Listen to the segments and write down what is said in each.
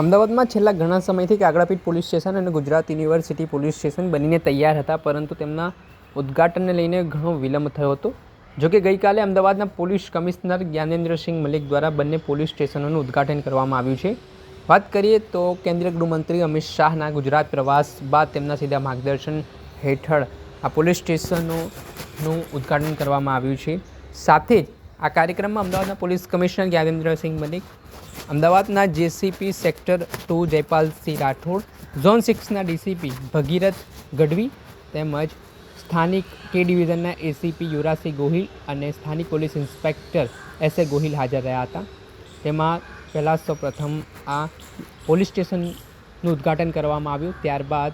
અમદાવાદમાં છેલ્લા ઘણા સમયથી કાગડાપીઠ પોલીસ સ્ટેશન અને ગુજરાત યુનિવર્સિટી પોલીસ સ્ટેશન બનીને તૈયાર હતા, પરંતુ તેમના ઉદ્ઘાટનને લઈને ઘણો વિલંબ થયો હતો. જોકે ગઈકાલે અમદાવાદના પોલીસ કમિશનર જ્ઞાનેન્દ્રસિંહ મલિક દ્વારા બંને પોલીસ સ્ટેશનોનું ઉદ્ઘાટન કરવામાં આવ્યું છે. વાત કરીએ તો કેન્દ્રીય ગૃહમંત્રી અમિત શાહના ગુજરાત પ્રવાસ બાદ તેમના સીધા માર્ગદર્શન હેઠળ આ પોલીસ સ્ટેશનોનું ઉદ્ઘાટન કરવામાં આવ્યું છે. સાથે જ આ કાર્યક્રમમાં અમદાવાદના પોલીસ કમિશનર જ્ઞાનેન્દ્રસિંહ મલિક અમદાવાદના JCP sector two Jaypalsinh Rathod, zone સિક્સના DCP Bhagirath Gadhvi તેમજ સ્થાનિક કે ડિવિઝનના એસીપી યુવરાજસિંહ ગોહિલ અને સ્થાનિક police inspector S A Gohil હાજર રહ્યા હતા. તેમાં પહેલાં સૌ પ્રથમ આ પોલીસ સ્ટેશનનું ઉદ્ઘાટન કરવામાં આવ્યું. ત્યારબાદ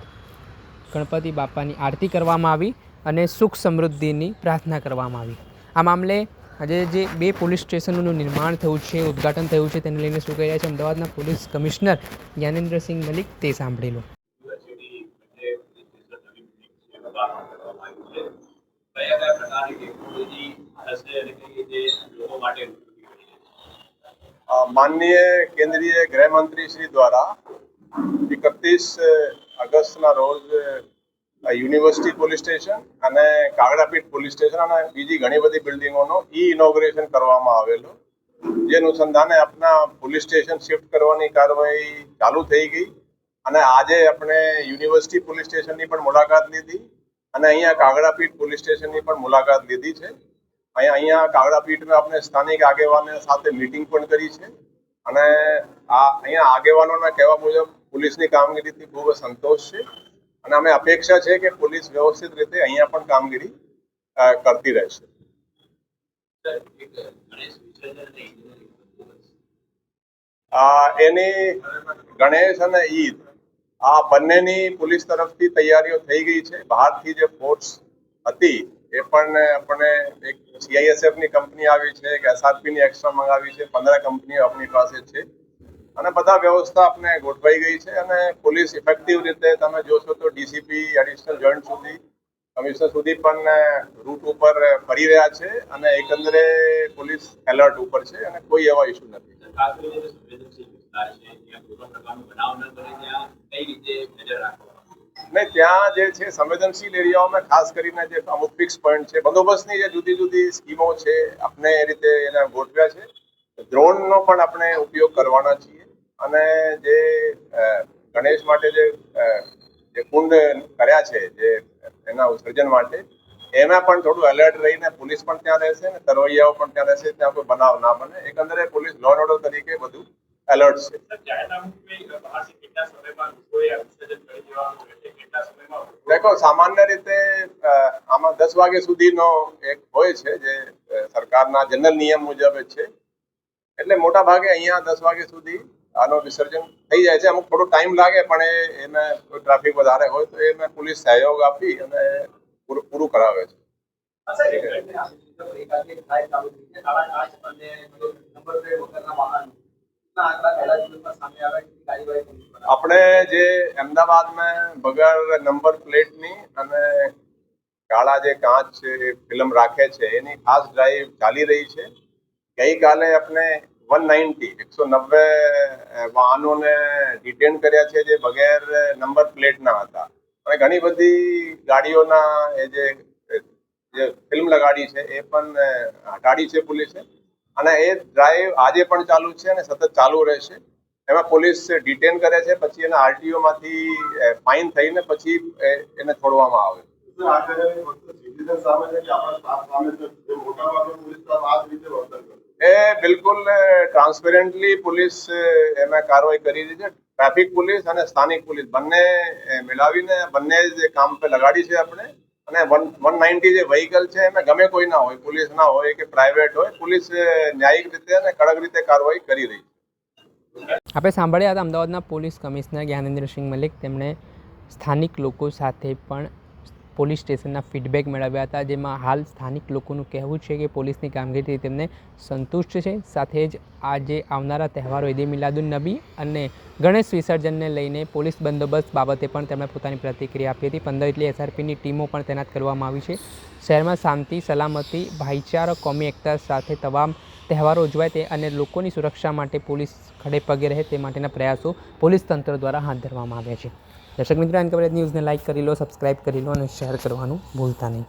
ગણપતિ બાપાની આરતી કરવામાં આવી અને સુખ સમૃદ્ધિની પ્રાર્થના કરવામાં આવી. આ મામલે આજે જે બે પોલીસ સ્ટેશનોનું નિર્માણ થયું છે, ઉદ્ઘાટન થયું છે, તેને લઈને શું કહી રહ્યા છે અમદાવાદના પોલીસ કમિશનર જ્ઞાનેન્દ્રસિંહ મલિક તે સાંભળી લો. માનનીય કેન્દ્રીય ગૃહમંત્રી શ્રી દ્વારા એકત્રીસ ઓગસ્ટના રોજ યુનિવર્સિટી પોલીસ સ્ટેશન અને કાગડાપીઠ પોલીસ સ્ટેશન અને બીજી ઘણી બધી બિલ્ડિંગોનો ઈ ઇનોગ્રેશન કરવામાં આવેલું. જે અનુસંધાને આપણા પોલીસ સ્ટેશન શિફ્ટ કરવાની કાર્યવાહી ચાલુ થઈ ગઈ અને આજે આપણે યુનિવર્સિટી પોલીસ સ્ટેશનની પણ મુલાકાત લીધી અને અહીંયા કાગડાપીઠ પોલીસ સ્ટેશનની પણ મુલાકાત લીધી છે. અહીંયા અહીંયા કાગડાપીઠમાં આપણે સ્થાનિક આગેવાનો સાથે મીટિંગ પણ કરી છે અને આ, અહીંયા આગેવાનોના કહેવા મુજબ પોલીસની કામગીરીથી ખૂબ સંતોષ છે. અને અમે અપેક્ષા છે કે પોલીસ વ્યવસ્થિત રીતે અહીંયા પણ કામગીરી કરતી રહેશે. એની ગણેશ અને ઈદ, આ બંનેની પોલીસ તરફથી તૈયારીઓ થઈ ગઈ છે. બહારથી જે ફોર્સ હતી, એ પણ આપણે એક CISF ની કંપની આવી છે, એક એસઆરપી ની એક્સ્ટ્રા મંગાવી છે. પંદર કંપનીઓ આપણી પાસે છે. અને બધા વ્યવસ્થા આપણે ગોઠવાઈ ગઈ છે અને પોલીસ ઇફેક્ટિવ રીતે તમે જોશો તો ડીસીપી એડિશનલ જોઈન્ટ સુધી કમિશનર સુધી પણ રૂટ ઉપર ફરી રહ્યા છે અને એકંદરે પોલીસ એલર્ટ ઉપર છે અને કોઈ એવા ઇસ્યુ નથી. ને ત્યાં જે છે સંવેદનશીલ એરિયાઓમાં ખાસ કરીને જે અમુક ફિક્સ પોઈન્ટ છે બંદોબસ્તની જે જુદી જુદી સ્કીમો છે આપણે એ રીતે એને ગોઠવ્યા છે. ડ્રોનનો પણ આપણે ઉપયોગ કરવાના છીએ. અને જે ગણેશ માટે જે જે કુંડ કર્યા છે જે એના વિસર્જન માટે એમાં પણ થોડું એલર્ટ રહીને પોલીસ પણ ત્યાં રહેશે ને તરવૈયાઓ પણ ત્યાં રહેશે ત્યાં કોઈ બનાવ ના બને. એકંદરે પોલીસ લો એન્ડ ઓર્ડર તરીકે બધું એલર્ટ છે. દેખો સામાન્ય રીતે આમાં દસ વાગ્યા સુધીનો એક હોય છે જે સરકારના જનરલ નિયમ મુજબ છે. એટલે મોટા ભાગે અહીંયા દસ વાગ્યા સુધી આનો વિસર્જન થઈ જાય છે. અમુક થોડો ટાઈમ લાગે, પણ એ, એને ટ્રાફિક વધારે હોય તો એને પોલીસ સહયોગ આપી અને પૂરું કરાવે છે. આપણે જે અમદાવાદમાં વગર નંબર પ્લેટની અને કાળા જે કાચ ફિલ્મ રાખે છે, એની ખાસ ડ્રાઈવ ચાલી રહી છે. ગઈકાલે આપણે વન નાઇન્ટી એકસો નબ્બે વાહનોને ડિટેન કર્યા છે જે બગેર નંબર પ્લેટના હતા. અને ઘણી બધી ગાડીઓના એ જે જે ફિલ્મ લગાડી છે એ પણ હટાડી છે પોલીસે. અને એ ડ્રાઈવ આજે પણ ચાલુ છે અને સતત ચાલુ રહેશે. એમાં પોલીસ ડિટેન કરે છે, પછી એના આરટીઓમાંથી ફાઇન થઈને પછી એને છોડવામાં આવે. બિલકુલ ટ્રાન્સપેરન્ટલી પોલીસ એમે કાર્યવાહી કરી રહી છે. ટ્રાફિક પોલીસ અને સ્થાનિક પોલીસ. બંને મિલાવીને બંને જે કામ પર લગાડી છે આપણે. અને વન વન નાઇન્ટી જે વ્હીકલ છે, એમાં ગમે કોઈ ના હોય, પોલીસ ના હોય કે પ્રાઇવેટ હોય, પોલીસ ન્યાયિક રીતે અને કડક રીતે કાર્યવાહી કરી રહી છે. આપણે સાંભળ્યા હતા અમદાવાદના પોલીસ કમિશનર જ્ઞાનેન્દ્રસિંહ મલિક. તેમણે સ્થાનિક લોકો સાથે પણ પોલીસ સ્ટેશનના ફીડબેક મેળવ્યા હતા, જેમાં હાલ સ્થાનિક લોકોનું કહેવું છે કે પોલીસની કામગીરીથી તેમને સંતુષ્ટ છે. સાથે જ આજે આવનારા તહેવારો ઈદે મિલાદુન નબી અને ગણેશ વિસર્જનને લઈને પોલીસ બંદોબસ્ત બાબતે પણ તેમણે પોતાની પ્રતિક્રિયા આપી હતી. પંદર જેટલી એસઆરપીની ટીમો પણ તૈનાત કરવામાં આવી છે. શહેરમાં શાંતિ, સલામતી, ભાઈચારો, કોમી એકતા સાથે તમામ તહેવારો ઉજવાય તે અને લોકોની સુરક્ષા માટે પોલીસ ખડે પગે રહે તે માટેના પ્રયાસો પોલીસ તંત્ર દ્વારા હાથ ધરવામાં આવ્યા છે. દર્શક મિત્રો, એન કવરેજ ન્યૂઝને લાઇક કરી લો સબસ્ક્રાઇબ કરી લો અને શેર કરવાનું ભૂલતા નહીં.